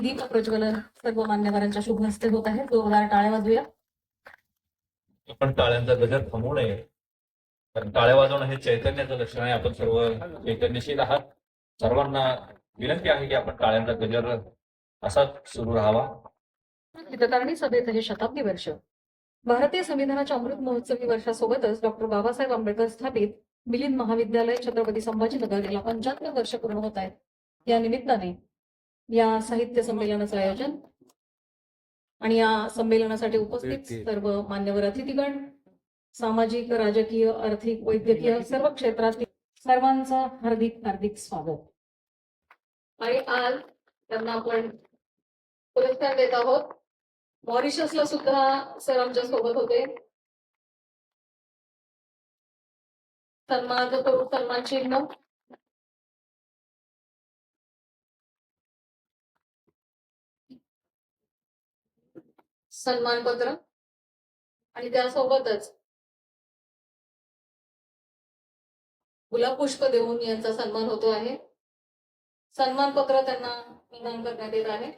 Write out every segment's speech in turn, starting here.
दीप प्रज्वलन सर्व मान्यवरांच्या शुभ हस्ते होत आहे. जोरदार टाळ्या वाजूया आपण टाळ्यांचा गजर थांबवू नये कारण टाळ्या वाजवणं हे चैतन्याचं लक्षण आहे. आपण सर्व चैतन्यशील आहात. सर्वांना विनंती आहे की आपण टाळ्यांचा गजर असाच सुरू राहावा. हितकारणी सभेचं हे शताब्दी वर्ष. भारतीय संविधानाच्या अमृत महोत्सवी वर्षासोबतच डॉक्टर बाबासाहेब आंबेडकर स्थापित मिलिंद महाविद्यालय छत्रपती संभाजीनगर याला पंच्याहत्तर वर्ष पूर्ण होत आहेत. या निमित्ताने या साहित्य संमेलनाचं आयोजन. आणि या संमेलनासाठी उपस्थित सर्व मान्यवर अतिथीगण सामाजिक राजकीय आर्थिक वैद्यकीय सर्व क्षेत्रातील सर्वांचं हार्दिक हार्दिक स्वागत. आणि आज त्यांना आपण पुरस्कार देत आहोत. मॉरिशसला सुद्धा सर आमच्यासोबत होते. सन्मान करू सन्मान चिन्ह. सन्मानपत्र आणि त्यासोबतच गुलाब पुष्प देऊन यांचा सन्मान होतो आहे. सन्मानपत्र त्यांना प्रदान करण्यात येत आहे.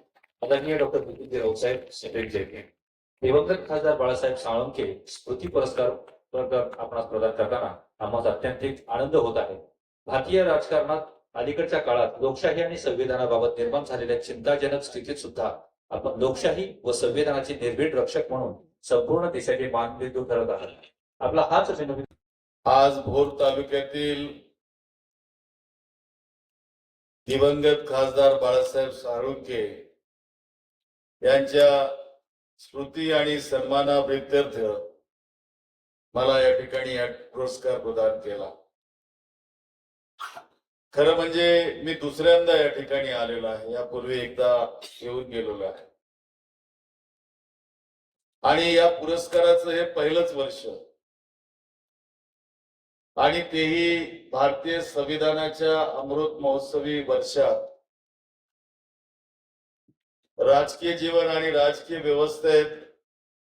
आदरणीय doctor Bipin Raosaheb secretary J K दिवंगत खासदार बाळासाहेब साळुंके स्मृती पुरस्कार पुरस्कार आपणास प्रदान करताना आम्हाला अत्यंत आनंद होत आहे. भारतीय राजकारणात अलीकडच्या काळात लोकशाही आणि संविधानाबाबत निर्माण झालेल्या चिंताजनक स्थितीत सुद्धा आपण लोकशाही व संविधानाचे निर्भीड रक्षक म्हणून संपूर्ण देशाचे मानबिंदू ठरत आहात. आपला हाच आज भोर तालुक्यातील दिवंगत खासदार बाळासाहेब साळुंके यांच्या स्मृती आणि सन्मानाप्रित्यर्थ मला या ठिकाणी पुरस्कार प्रदान केला. खरं म्हणजे मी दुसऱ्यांदा या ठिकाणी आलेलो आहे. यापूर्वी एकदा येऊन गेलेलो आहे. आणि या पुरस्काराचं हे पहिलंच वर्ष. आणि तेही भारतीय संविधानाच्या अमृत महोत्सवी वर्षात. राजकीय जीवन आणि राजकीय व्यवस्थेत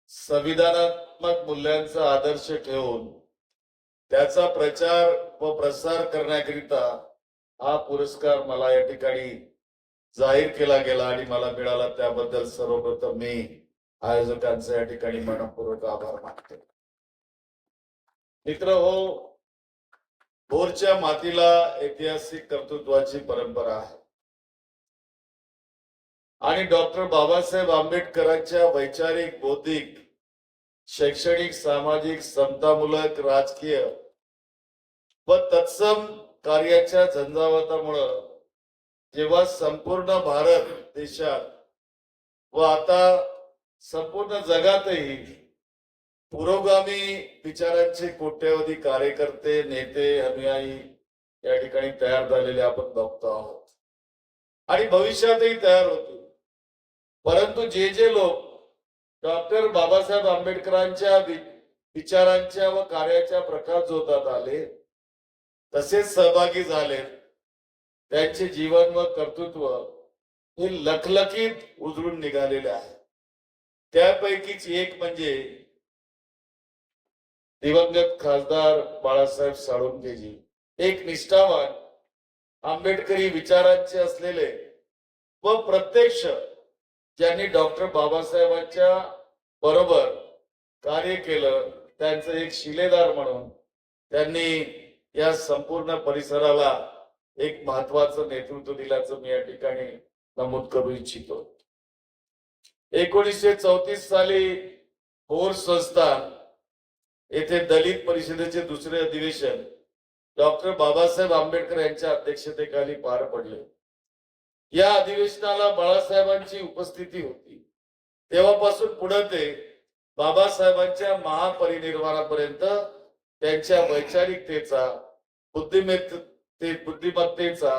संविधानात्मक मूल्यांचा आदर्श ठेवून त्याचा प्रचार व प्रसार करण्याकरिता हा पुरस्कार मला या ठिकाणी जाहीर केला गेला आणि मला मिळाला त्याबद्दल सर्वप्रथम मी आयोजकांचा या ठिकाणी मनपूर्वक आभार मानतो. मित्र हो भोरच्या मातीला ऐतिहासिक कर्तृत्वाची परंपरा आहे. आणि डॉक्टर बाबासाहेब आंबेडकरांच्या वैचारिक बौद्धिक शैक्षणिक सामाजिक समतामूलक राजकीय व तत्सम कार्याच्या झंझावातामुळं जेव्हा संपूर्ण भारत देशात व आता संपूर्ण जगातही पुरोगामी विचारांचे कोट्यवधी कार्यकर्ते नेते अनुयायी या ठिकाणी तयार झालेले आपण बघतो आहोत. आणि भविष्यातही तयार होतील. परंतु जे जे लोक डॉक्टर बाबासाहेब आंबेडकरांच्या विचारांच्या व कार्याच्या प्रकाश जोतात आले तसेच सहभागी झाले. त्यांचे जीवन व कर्तृत्व हे लखलखीत उजळून निघालेले आहे. त्यापैकीच एक म्हणजे दिवंगत खासदार बाळासाहेब साळुंकेजी एक निष्ठावान आंबेडकरी विचारांचे असलेले व प्रत्यक्ष ज्यांनी डॉक्टर बाबासाहेबांच्या बरोबर कार्य केलं त्यांचं एक शिलेदार म्हणून त्यांनी या संपूर्ण परिसराला एक महत्वाचं नेतृत्व दिल्याचं मी या ठिकाणी नमूद करू इच्छितो. एकोणीसशे चौतीस साली होर संस्थान येथे दलित परिषदेचे दुसरे अधिवेशन डॉक्टर बाबासाहेब आंबेडकर यांच्या अध्यक्षतेखाली पार पडले. या अधिवेशनाला बाळासाहेबांची उपस्थिती होती. तेव्हापासून पुढे ते बाबासाहेबांच्या महापरिनिर्वाणापर्यंत त्यांच्या वैचारिकतेचा बुद्धिमत्ते बुद्धिमत्तेचा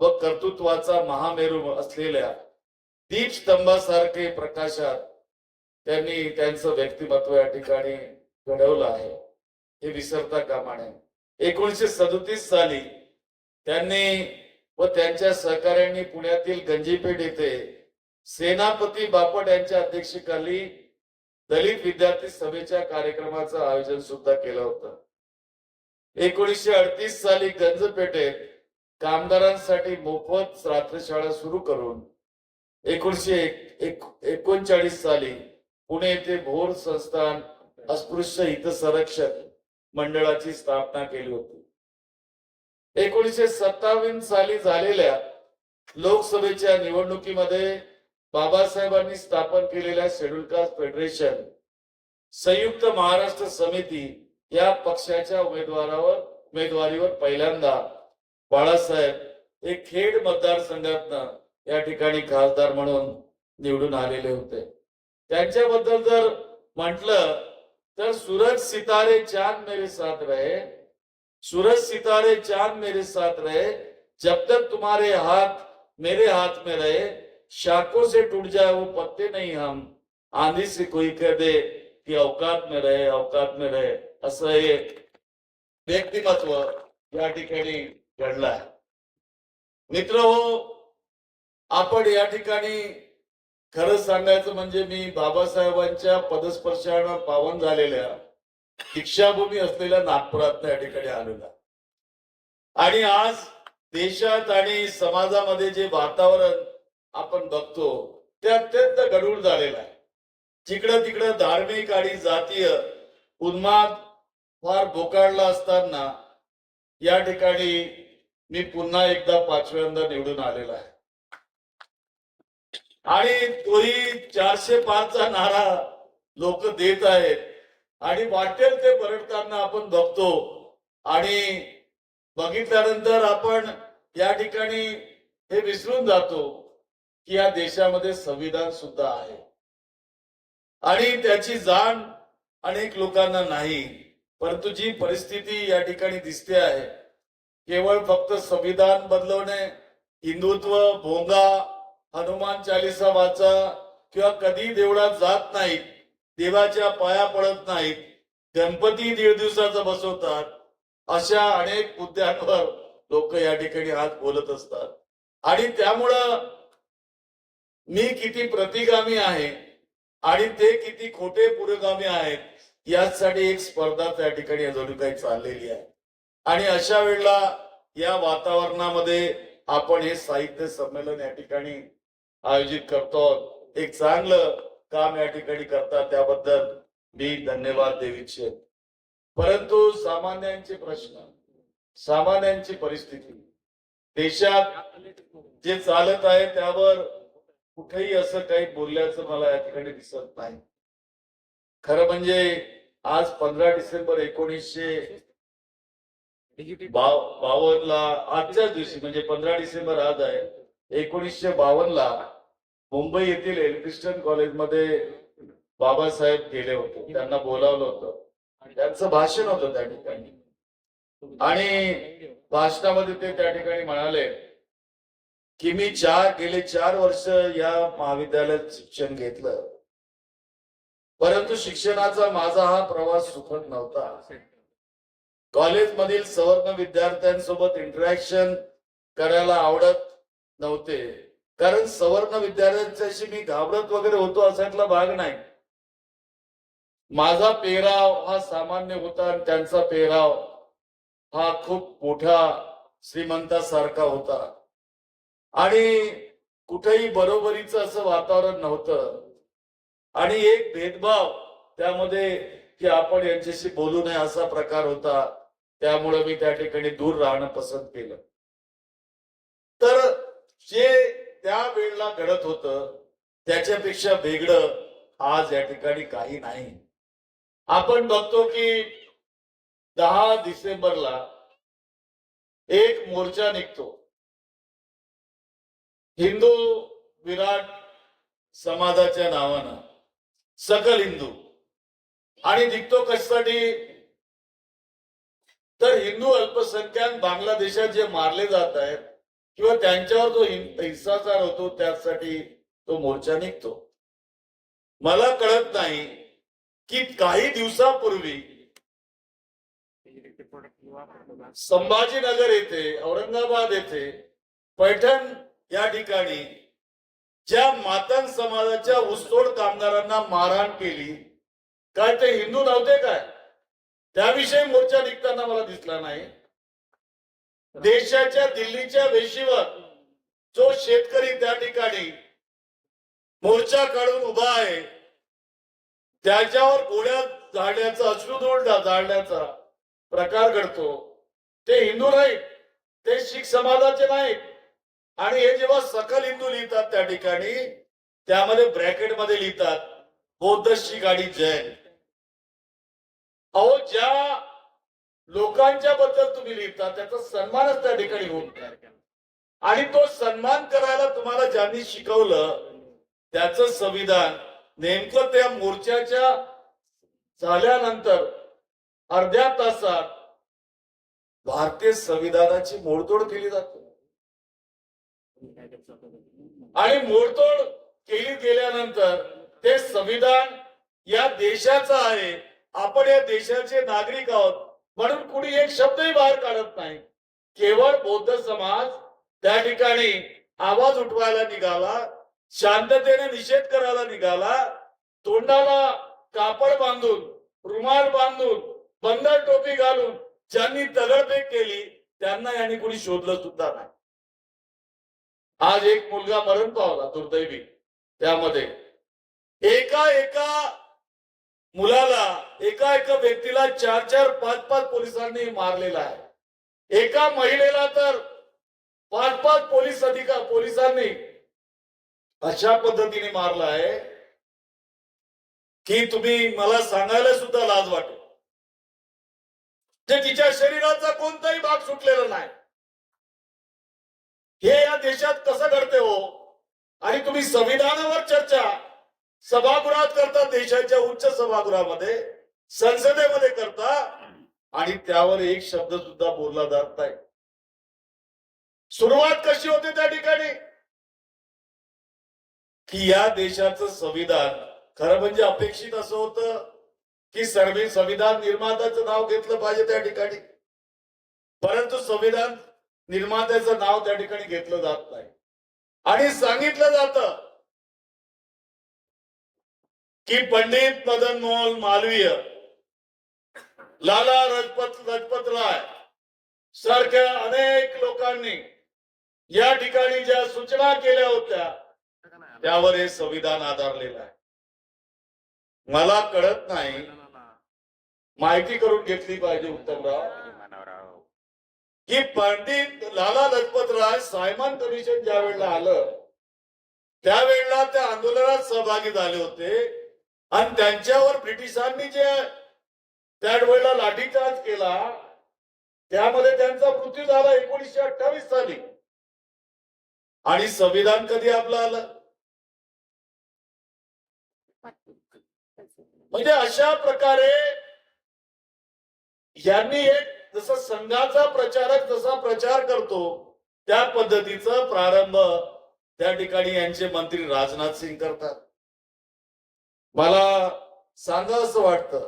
व कर्तृत्वाचा महामेरू असलेल्या दीपस्तंभासारखे प्रकाशात त्यांनी त्यांचं व्यक्तिमत्व या ठिकाणी घडवलं आहे. हे विसरता कामा नये. एकोणीसशे सदतीस साली त्यांनी व त्यांच्या सहकाऱ्यांनी पुण्यातील गंजीपेठ येथे सेनापती बापट यांच्या अध्यक्षतेखाली दलित विद्यार्थी सभेच्या कार्यक्रमाचं आयोजन सुद्धा केलं होतं. एकोणीसशे अडतीस साली गंजपेठेत कामगारांसाठी मोफत रात्रशाळा सुरू करून एकोणीसशे एकोणचाळीस साली पुणे येथे भोर संस्थान अस्पृश्य हित संरक्षण मंडळाची स्थापना केली होती. एकोणीसशे सत्तावीस साली झालेल्या लोकसभेच्या निवडणुकीमध्ये बाबासाहेबांनी स्थापन केलेल्या शेड्यूल कास्ट फेडरेशन संयुक्त महाराष्ट्र समिती या पक्षाच्या उमेदवारावर उमेदवारीवर पहिल्यांदा बाळासाहेब हे खेड मतदारसंघातनं या ठिकाणी खासदार म्हणून निवडून आलेले होते. त्यांच्याबद्दल जर म्हटलं तर सूरज सितारे चांद मेरे साथ रहे सूरज सितारे चांद मेरे साथ रहे जब तक तुम्हारे हाथ मेरे हाथ में रहे शाखों से टूट जाए वो पत्ते नहीं हम। आंधी से कोई कह दे की अवकात में रहे अवकात में रहे। असं हे व्यक्तिमत्व या ठिकाणी घडलं आहे मित्र हो आपण या ठिकाणी खरं सांगायचं म्हणजे मी बाबासाहेबांच्या पदस्पर्शानं पावन झालेल्या दीक्षाभूमी असलेल्या नागपुरात या ठिकाणी आलेला आणि आज देशात आणि समाजामध्ये जे वातावरण आपण बघतो ते अत्यंत गडूळ झालेलं आहे. जिकडं तिकडं धार्मिक आणि जातीय उन्माद फार बोकाळला असताना या ठिकाणी मी पुन्हा एकदा पाचव्यांदा निवडून आलेला आहे. आणि तोही चारशे पाचचा नारा लोक देत आहेत. आणि वाटेल ते बरडताना आपण बघतो. आणि बघितल्यानंतर आपण या ठिकाणी हे विसरून जातो. की या देशामध्ये संविधान सुद्धा आहे. आणि त्याची जाण अनेक लोकांना नाही परंतु जी परिस्थिती या ठिकाणी दिसते आहे केवळ फक्त संविधान बदलवणे हिंदुत्व भोंगा हनुमान चालिसा वाचा किंवा कधी देवळात जात नाहीत देवाच्या पाया पडत नाहीत गणपती दीड दिवसाचा बसवतात अशा अनेक मुद्द्यांवर लोक या ठिकाणी आज बोलत असतात. आणि त्यामुळं मी किती प्रतिगामी आहे आणि ते किती खोटे पुरोगामी आहेत यासाठी एक स्पर्धा त्या ठिकाणी अजून काही चाललेली आहे. आणि अशा वेळेला या वातावरणामध्ये आपण हे साहित्य संमेलन या ठिकाणी आयोजित करतो. एक चांगलं काम या ठिकाणी करतात त्याबद्दल मी धन्यवाद देऊ इच्छित. परंतु सामान्यांचे प्रश्न सामान्यांची परिस्थिती देशात जे चालत आहे त्यावर कुठेही असं काही बोलल्याचं मला या ठिकाणी दिसत नाही. खरं म्हणजे आज पंधरा डिसेंबर एकोणीसशे बाव- बावन्नला आजच्याच दिवशी म्हणजे पंधरा डिसेंबर आज आहे एकोणीसशे बावन्नला मुंबई येथील एल्फिस्टन कॉलेजमध्ये बाबासाहेब गेले होते. त्यांना बोलावलं होतं. त्यांचं भाषण होतं त्या ठिकाणी. आणि भाषणामध्ये ते त्या ठिकाणी म्हणाले की मी चार गेले चार वर्ष या महाविद्यालयात शिक्षण घेतलं. परंतु शिक्षणाचा माझा हा प्रवास सुखद नव्हता. कॉलेजमधील सवर्ण विद्यार्थ्यांसोबत इंटरॅक्शन करायला आवडत नव्हते. कारण सवर्ण विद्यार्थ्यांच्याशी मी घाबरत वगैरे होतो असातला भाग नाही. माझा पेहराव हा सामान्य होता आणि त्यांचा पेहराव हा खूप मोठा श्रीमंतासारखा होता. आणि कुठेही बरोबरीचं असं वातावरण नव्हतं. आणि एक भेदभाव त्यामध्ये की आपण यांच्याशी बोलू नये असा प्रकार होता. त्यामुळे मी त्या ठिकाणी दूर राहणं पसंत केलं. तर जे त्या वेळेला घडत होत त्याच्यापेक्षा वेगळं आज या ठिकाणी काही नाही. आपण बघतो की दहा डिसेंबरला एक मोर्चा निघतो. हिंदू विराट समाजाच्या नावानं सकल हिंदू. आणि निघतो कशासाठी? तर हिंदू अल्पसंख्याक बांगलादेशात जे मारले जात आहेत किंवा त्यांच्यावर जो हिंसाचार होतो त्यासाठी तो मोर्चा निघतो. मला कळत नाही की काही दिवसापूर्वी संभाजीनगर येथे औरंगाबाद येथे पैठण या ठिकाणी ज्या मातंग समाजाच्या ऊसतोड कामगारांना मारहाण केली काय ते हिंदू नव्हते काय? त्याविषयी मोर्चा निघताना मला दिसला नाही. देशाच्या दिल्लीच्या वेशीवर जो शेतकरी त्या ठिकाणी मोर्चा काढून उभा आहे त्याच्यावर गोळ्या झाडण्याचा अश्रुधूर झाडण्याचा प्रकार घडतो. ते हिंदू नाहीत ते शीख समाजाचे नाहीत. आणि हे जेव्हा सकल हिंदू लिहितात त्या ठिकाणी त्यामध्ये ब्रॅकेटमध्ये लिहितात बौद्धची गाडी जैन. अहो ज्या लोकांच्या बद्दल तुम्ही लिहिता त्याचा सन्मानच त्या ठिकाणी होत नाही आणि तो सन्मान करायला तुम्हाला ज्यांनी शिकवलं त्याच संविधान नेमकं त्या मोर्चाच्या झाल्यानंतर अर्ध्या तासात भारतीय संविधानाची मोडतोड केली जाते. आणि मोडतोड केली गेल्यानंतर ते संविधान या देशाचं आहे. आपण या देशाचे नागरिक आहोत. म्हणून कुणी एक शब्दही बाहेर काढत नाही. केवळ बौद्ध समाज त्या ठिकाणी आवाज उठवायला निघाला शांततेने निषेध करायला निघाला तोंडाला कापड बांधून रुमाल बांधून बंदर टोपी घालून ज्यांनी तगडफेक केली त्यांना यांनी कुणी शोधलं सुद्धा नाही. आज एक मुलगा मरण पावला दुर्दैवी. त्यामध्ये एका एका मुलाला एका एका व्यक्तीला चार चार पाच पाच पोलिसांनी मारलेला आहे. एका महिलेला तर पाच पाच पोलीस अधिकार पोलिसांनी अशा पद्धतीने मारला आहे की तुम्ही मला सांगायला सुद्धा लाज वाटेल. जे तिच्या शरीराचा कोणताही भाग सुटलेला नाही. हे या देशात कसं करते हो? आणि तुम्ही संविधानावर चर्चा सभागृहात करता देशाच्या उच्च सभागृहामध्ये संसदेमध्ये करता आणि त्यावर एक शब्द सुद्धा बोलला जात नाही. सुरुवात कशी होते त्या ठिकाणी? की या देशाचं संविधान खरं म्हणजे अपेक्षित असं होतं की सर्व संविधान निर्मात्याचं नाव घेतलं पाहिजे त्या ठिकाणी. परंतु संविधान निर्मात्याचं नाव त्या ठिकाणी घेतलं जात नाही. आणि सांगितलं जातं की पंडित मदन मोहन मालवीय लाला रजपत लजपत राय सारख्या अनेक लोकांनी या ठिकाणी ज्या सूचना केल्या होत्या त्यावर हे संविधान आधारलेलं आहे. मला कळत नाही माहिती करून घेतली पाहिजे उत्तमराव. की पंडित लाला लजपत राय सायमन कमिशन ज्या वेळेला आलं त्यावेळेला त्या आंदोलनात सहभागी झाले होते. आणि त्यांच्यावर ब्रिटिशांनी जे त्यावेळेला लाठीचार्ज केला त्यामध्ये त्यांचा मृत्यू झाला एकोणीसशे अठ्ठावीस साली. आणि संविधान कधी आपलं आलं? म्हणजे अशा प्रकारे यांनी एक जसं संघाचा प्रचारक जसा प्रचार करतो त्या पद्धतीचा प्रारंभ त्या ठिकाणी यांचे मंत्री राजनाथ सिंग करतात. मला सांगा असं वाटतं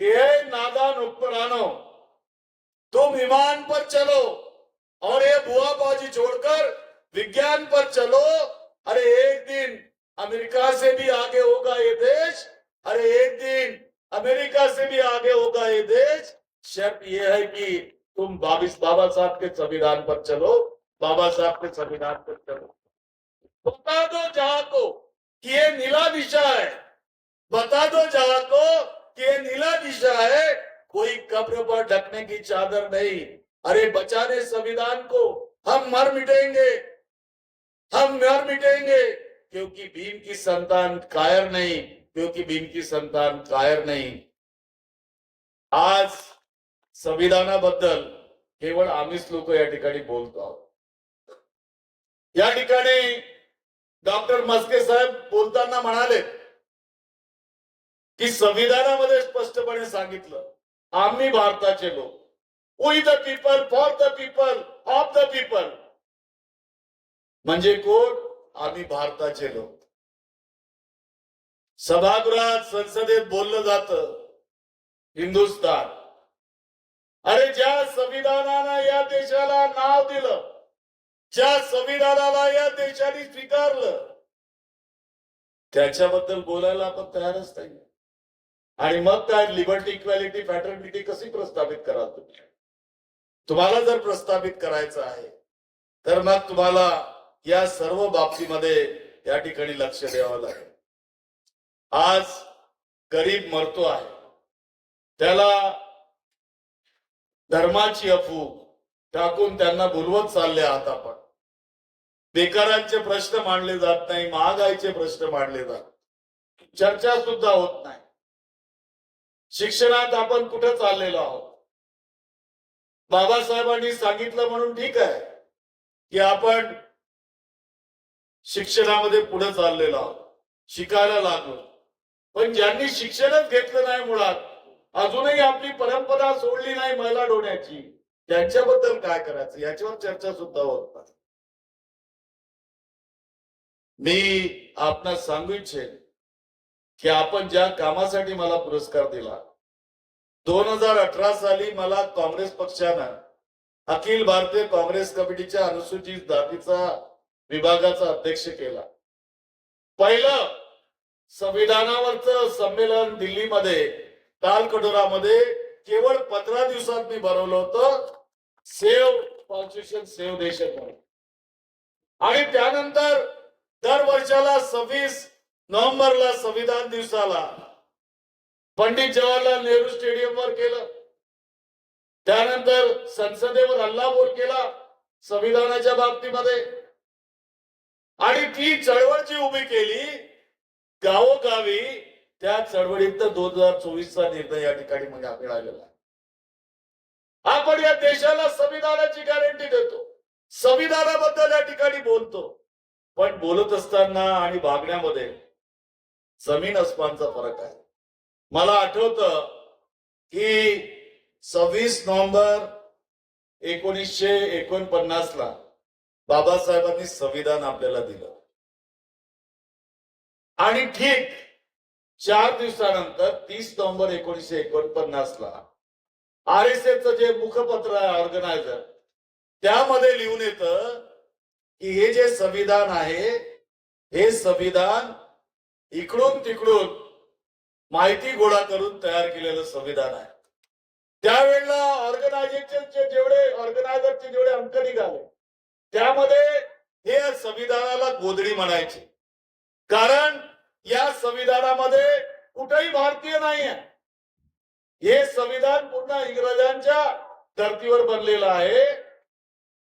की हे नादान हुक्मरानो तुम विमान पर चलो और ये बुआबाजी छोड़कर विज्ञान पर चलो. अरे एक दिन अमेरिका से भी आगे होगा ये देश अरे एक दिन अमेरिका से भी आगे होगा ये देश शर्त यह है कि तुम बाबिस बाबा साहब के संविधान पर चलो, बाबा साहब के संविधान पर चलो। बता दो जहाँ को कि ये नीला दिशा है। बता दो जहाँ को कि ये नीला दिशा है। कोई कब्र पर ढकने की चादर नहीं। अरे बचा बचाने संविधान को। हम मर मिटेंगे। हम मर मिटेंगे। क्योंकि भीम की संतान कायर नहीं। क्योंकि भीम की संतान कायर नहीं। आज संविधानाबद्दल केवळ आम्हीच लोक या ठिकाणी बोलतो आहोत. या ठिकाणी डॉक्टर मस्के साहेब बोलताना म्हणाले की संविधानामध्ये स्पष्टपणे सांगितलं आम्ही भारताचे लोक. We the people for the people of the people म्हणजे कोण? आम्ही भारताचे लोक. सभागृहात संसदेत बोललं जात हिंदुस्तान अरे ज्या संविधानानं या देशाला नाव दिलं ज्या संविधानाला या देशाने स्वीकारलं त्याच्याबद्दल बोलायला आपण तयारच नाही. आणि मग काय लिबर्टी इक्वॅलिटी फॅटर्निटी कशी प्रस्थापित कराल तुम्ही? तुम्हाला जर प्रस्थापित करायचं आहे तर मग तुम्हाला या सर्व बाबतीमध्ये या ठिकाणी लक्ष द्यावं लागेल. आज गरीब मरतो आहे. त्याला धर्माची अफूक टाकून त्यांना बुलवत चालले आहात आपण. बेकारांचे प्रश्न मांडले जात नाही महागाईचे प्रश्न मांडले जात चर्चा सुद्धा होत नाही. शिक्षणात आपण कुठे चाललेलो आहोत? बाबासाहेबांनी सांगितलं म्हणून ठीक आहे की आपण शिक्षणामध्ये पुढे चाललेलो आहोत शिकायला लागलो. पण ज्यांनी शिक्षणच घेतलं नाही मुळात अजूनही आपली परंपरा सोडली नाही महिला डोण्याची त्यांच्याबद्दल काय करायचं? याच्यावर चर्चा सुद्धा होत नाही. मी आपणास सांगू इच्छेन की आपण ज्या कामासाठी मला पुरस्कार दिला दोन हजार अठरा साली मला काँग्रेस पक्षानं अखिल भारतीय काँग्रेस कमिटीच्या अनुसूचित जातीचा विभागाचा अध्यक्ष केला. पहिलं संविधानावरचं संमेलन दिल्लीमध्ये तालकटोरामध्ये केवळ पंधरा दिवसात मी भरवलं होतं. सेव कॉन्स्टिट्यूशन सेव देश आणि त्यानंतर दर वर्षाला सव्वीस नोव्हेंबरला संविधान दिवसाला पंडित जवाहरलाल नेहरू स्टेडियमवर केलं. त्यानंतर संसदेवर हल्लाबोल केला संविधानाच्या बाबतीमध्ये. आणि ती चळवळ जी उभी केली गावोगावी त्या चळवळीत दोन हजार चोवीसचा निर्णय या ठिकाणी मला मिळालेला आपण या देशाला संविधानाची गॅरंटी देतो. संविधानाबद्दल या ठिकाणी बोलतो. पण बोलत असताना आणि भागण्यामध्ये जमीन अस्मानचा फरक आहे. मला आठवतं की सव्वीस नोव्हेंबर एकोणीसशे एकोणपन्नास ला बाबासाहेबांनी संविधान आपल्याला दिलं. आणि ठीक चार दिवसानंतर तीस नोव्हेंबर एकोणीसशे एकोणपन्नास ला आर एस च जे मुखपत्र आहे ऑर्गनायझर त्यामध्ये लिहून येतं की हे जे संविधान आहे हे संविधान इकडून तिकडून माहिती गोळा करून तयार केलेलं संविधान आहे. त्यावेळेला ऑर्गनायझेशनचे जेवढे ऑर्गनायझरचे जेवढे अंक निघाले त्यामध्ये हे संविधानाला गोधडी म्हणायचे. कारण या संविधानामध्ये कुठेही भारतीय नाही हे संविधान पूर्ण इंग्रजांच्या धर्तीवर बनलेलं आहे.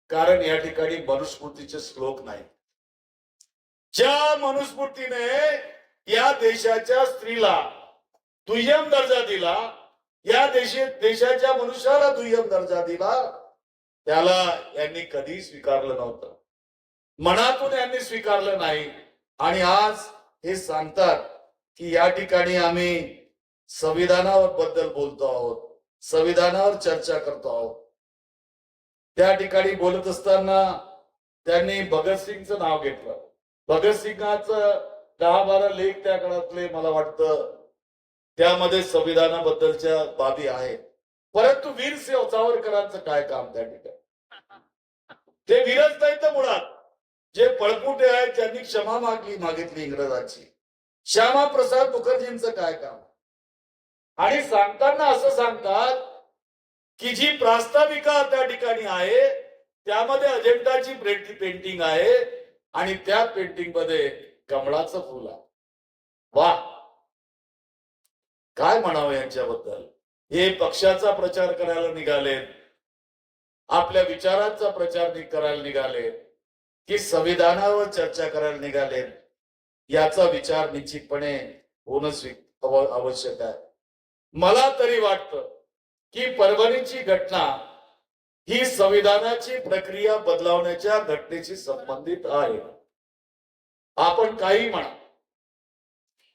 कारण या ठिकाणी मनुस्मृतीचे श्लोक नाही ज्या मनुस्मृतीने या देशाच्या स्त्रीला दुय्यम दर्जा दिला या देशे देशाच्या मनुष्याला दुय्यम दर्जा दिला त्याला यांनी कधी स्वीकारलं नव्हतं. मनातून यांनी स्वीकारलं नाही. आणि आज हे सांगतात की या ठिकाणी आम्ही संविधानावर बद्दल बोलतो आहोत संविधानावर चर्चा करतो आहोत. त्या ठिकाणी बोलत असताना त्यांनी भगतसिंगचं नाव घेतलं. भगतसिंगाचं दहा बारा लेख त्या काळातले मला वाटतं त्यामध्ये संविधानाबद्दलच्या बाबी आहेत. परंतु वीर सिंह सावरकरांचं काय काम त्या ठिकाणी? ते वीरच नाही तर मुळात. जे पळपुटे आहेत ज्यांनी क्षमा मागली मागितली इंग्रजाची. श्यामा प्रसाद मुखर्जींचं काय काम? आणि सांगताना असं सांगतात की जी प्रास्ताविका त्या ठिकाणी आहे त्यामध्ये अजेंडाची पेंटिंग आहे आणि त्या पेंटिंगमध्ये कमळाचं फुल आहे. वा! काय म्हणावं यांच्याबद्दल? हे पक्षाचा प्रचार करायला निघाले आपल्या विचारांचा प्रचार करायला निघाले की संविधानावर चर्चा करायला निघाले याचा विचार निश्चितपणे होणं स्वी- आवश्यक आहे. मला तरी वाटतं की परभणीची घटना ही संविधानाची प्रक्रिया बदलावण्याच्या घटनेशी संबंधित आहे. आपण काही म्हणा.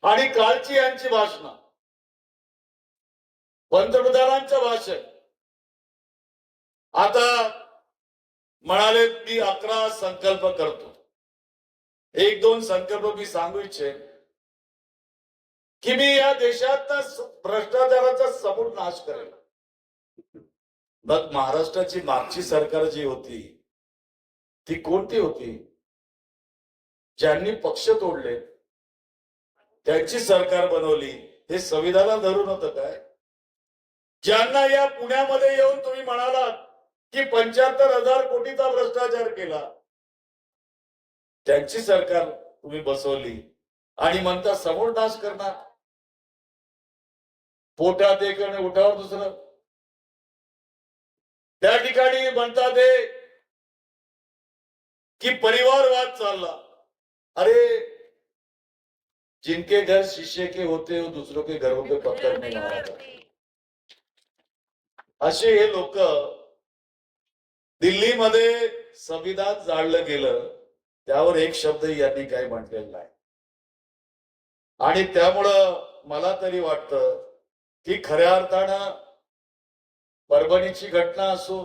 आणि कालची यांची भाषण. पंतप्रधानांचं भाषण. आता म्हणाले मी अकरा संकल्प करतो. एक दोन संकल्प मी सांगू इच्छे की मी या देशात भ्रष्टाचाराचा समूळ नाश करेल मग महाराष्ट्राची मागची सरकार जी होती ती कोणती होती? ज्यांनी पक्ष तोडले त्यांची सरकार बनवली हे संविधानात धरून होतं काय? ज्यांना या पुण्यामध्ये येऊन तुम्ही म्हणालात की पंच्याहत्तर हजार कोटीचा भ्रष्टाचार केला. त्यांची सरकार तुम्ही बसवली. आणि म्हणता समोर नाश करणार. पोटात एक आणि उठावर दुसरं. त्या ठिकाणी म्हणतात ते की परिवारवाद चालला. अरे जिनके घर शिष्य के होते हो दूसरों के घरों पे पत्थर नहीं मारा असे हे लोक दिल्लीमध्ये संविधान जाळलं गेलं त्यावर एक शब्द यांनी काही म्हटलेला नाही. आणि त्यामुळं मला तरी वाटतं की खऱ्या अर्थानं परभणीची घटना असो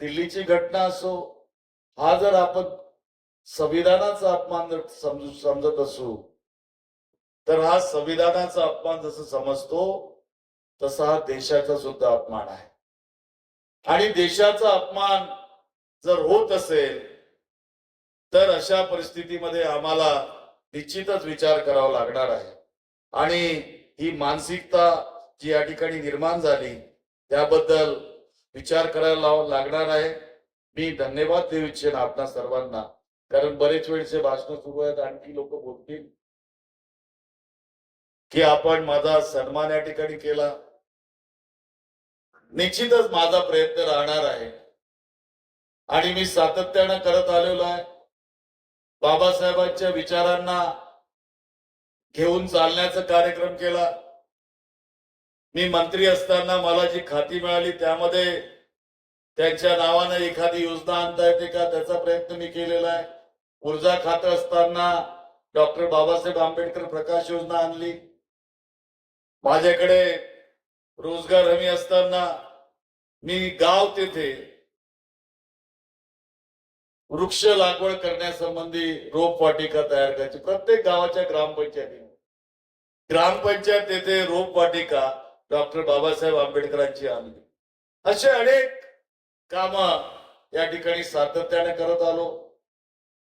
दिल्लीची घटना असो हा जर आपण संविधानाचा अपमान जर समजू समजत असू तर हा संविधानाचा अपमान जसं समजतो तसा हा देशाचा सुद्धा अपमान आहे. आणि देशाचा अपमान जर होत असेल तर अशा परिस्थितीमध्ये आम्हाला निश्चितच विचार करावा लागणार आहे. आणि ही मानसिकता जी या ठिकाणी निर्माण झाली त्याबद्दल विचार करायला लागणार आहे. मी धन्यवाद देऊ इच्छेन आपणा सर्वांना. कारण बरेच वेळचे भाषण सुरू आहेत आणखी लोक बोलतील. की आपण माझा सन्मान या ठिकाणी केला. निश्चितच माझा प्रयत्न राहणार आहे. आणि मी सातत्यानं करत आलेलो आहे. बाबासाहेबांच्या विचारांना घेऊन चालण्याचा कार्यक्रम केला. मी मंत्री असताना मला जी खाती मिळाली त्यामध्ये त्यांच्या नावानं एखादी योजना आणता येते का त्याचा प्रयत्न मी केलेला आहे. ऊर्जा खातं असताना डॉक्टर बाबासाहेब आंबेडकर प्रकाश योजना आणली. माझ्याकडे रोजगार हमी असताना मी गाव तेथे वृक्ष लागवड करण्यासंबंधी रोपवाटिका तयार करायची. प्रत्येक गावाच्या ग्रामपंचायतीने. ग्रामपंचायत तेथे रोपवाटिका डॉक्टर बाबासाहेब आंबेडकरांची आणली. असे अनेक काम या ठिकाणी सातत्याने करत आलो.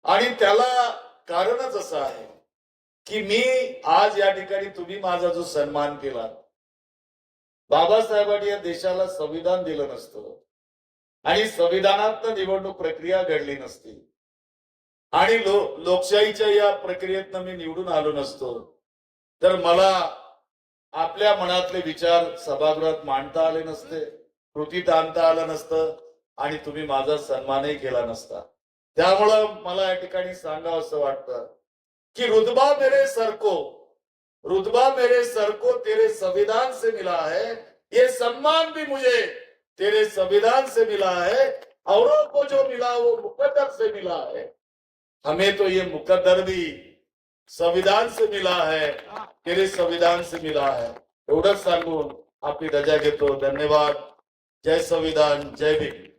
आणि त्याला कारणच असं आहे की मी आज या ठिकाणी तुम्ही माझा जो सन्मान केला. बाबासाहेबांनी या देशाला संविधान दिलं नसतं. आणि संविधानात निवडणूक प्रक्रिया घडली नसती. आणि लो लोकशाहीच्या या प्रक्रियेतनं मी निवडून आलो नसतो. तर मला आपल्या मनातले विचार सभागृहात मांडता आले नसते कृतीत आणता आलं नसतं आणि तुम्ही माझा सन्मानही केला नसता. त्यामुळं मला या ठिकाणी सांगावं असं वाटतं कि रुतबा मेरे सर को रुतबा मेरे सर को तेरे संविधान से मिला है ये सम्मान भी मुझे तेरे संविधान से मिला है, औरों को जो मिला वो मुकद्दर से मिला है। हमें तो ये मुकद्दर भी संविधान से मिला है, तेरे संविधान से मिला है। एवढंच सांगून आपकी रजा के तो धन्यवाद। जय संविधान, जय भीम।